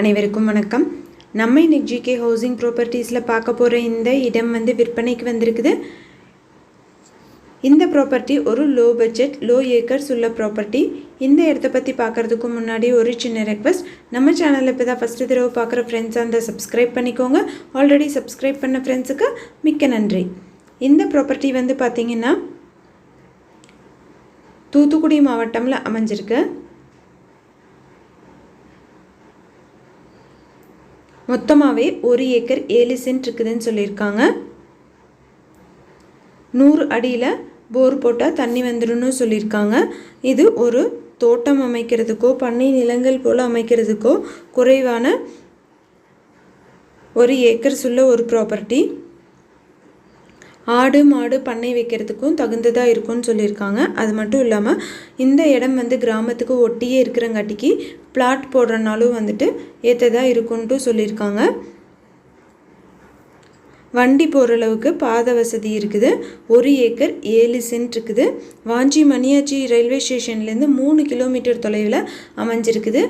அனைவருக்கும் வணக்கம். நம்ம இன்னைக்கு ஜிகே ஹவுசிங் ப்ராப்பர்ட்டிஸில் பார்க்க போகிற இந்த இடம் வந்து விற்பனைக்கு வந்திருக்குது. இந்த ப்ராப்பர்ட்டி ஒரு லோ பட்ஜெட் லோ ஏக்கர்ஸ் உள்ள ப்ராப்பர்ட்டி இந்த இடத்த பற்றி பார்க்குறதுக்கு முன்னாடி ஒரு சின்ன ரெக்வஸ்ட் நம்ம சேனலில் இப்போ தான் ஃபஸ்ட்டு தடவை பார்க்குற ஃப்ரெண்ட்ஸ் அந்த சப்ஸ்கிரைப் பண்ணிக்கோங்க. ஆல்ரெடி சப்ஸ்கிரைப் பண்ண ஃப்ரெண்ட்ஸுக்கு மிக்க நன்றி. இந்த ப்ராப்பர்ட்டி வந்து பார்த்திங்கன்னா தூத்துக்குடி மாவட்டமில் அமைஞ்சிருக்கு. மொத்தமாகவே ஒரு ஏக்கர் ஏழு சென்ட் இருக்குதுன்னு சொல்லியிருக்காங்க. நூறு அடியில் போர் போட்டால் தண்ணி வந்துடும்னு சொல்லியிருக்காங்க. இது ஒரு தோட்டம் அமைக்கிறதுக்கோ பண்ணை நிலங்கள் போல் அமைக்கிறதுக்கோ குறைவான ஒரு ஏக்கர்ஸ் உள்ள ஒரு ப்ராப்பர்ட்டி ஆடு மாடு பண்ணை வைக்கிறதுக்கும் தகுந்ததாக இருக்கும்னு சொல்லியிருக்காங்க. அது மட்டும் இல்லாமல் இந்த இடம் வந்து கிராமத்துக்கு ஒட்டியே இருக்கிறங்காட்டிக்கு பிளாட் போடுறனாலும் வந்துட்டு ஏற்றதாக இருக்கும்ன்ட்டு சொல்லியிருக்காங்க. வண்டி போகிற அளவுக்கு பாத வசதி இருக்குது. ஒரு ஏக்கர் ஏழு சென்ட் இருக்குது. வாஞ்சி மணியாச்சி ரயில்வே ஸ்டேஷன்லேருந்து மூணு கிலோமீட்டர் தொலைவில் அமைஞ்சிருக்குது.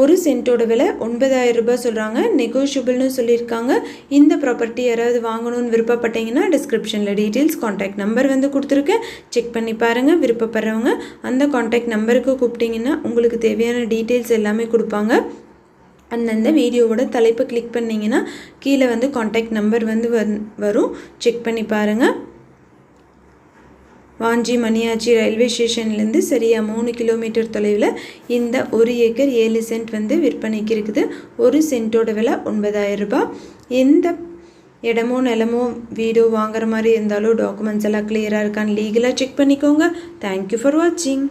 ஒரு சென்ட்டோட விலை ஒன்பதாயிரம் ரூபாய் சொல்கிறாங்க நெகோஷியபிள்னு சொல்லியிருக்காங்க. இந்த ப்ராப்பர்ட்டி யாராவது வாங்கணும்னு விருப்பப்பட்டீங்கன்னா டிஸ்கிரிப்ஷனில் டீட்டெயில்ஸ் காண்டாக்ட் நம்பர் வந்து கொடுத்துருக்கேன் செக் பண்ணி பாருங்கள் விருப்பப்படுறவங்க அந்த காண்டாக்ட் நம்பருக்கு கூப்பிட்டிங்கன்னா உங்களுக்கு தேவையான டீட்டெயில்ஸ் எல்லாமே கொடுப்பாங்க. அந்தந்த வீடியோவோட தலைப்பை கிளிக் பண்ணிங்கன்னா கீழே வந்து காண்டாக்ட் நம்பர் வந்து வந் வரும். செக் பண்ணி பாருங்கள் வாஞ்சி மணியாச்சி ரயில்வே ஸ்டேஷன்லேருந்து சரியாக மூணு கிலோமீட்டர் தொலைவில் இந்த ஒரு ஏக்கர் ஏழு சென்ட் வந்து விற்பனைக்கு இருக்குது. ஒரு சென்ட்டோட விலை ஒன்பதாயிரம் ரூபாய். எந்த இடமோ நிலமோ வீடோ வாங்குற மாதிரி இருந்தாலும் டாக்குமெண்ட்ஸ் எல்லாம் கிளியராக இருக்கான்னு லீகலாக செக் பண்ணிக்கோங்க. தேங்க்யூ ஃபார் வாட்சிங்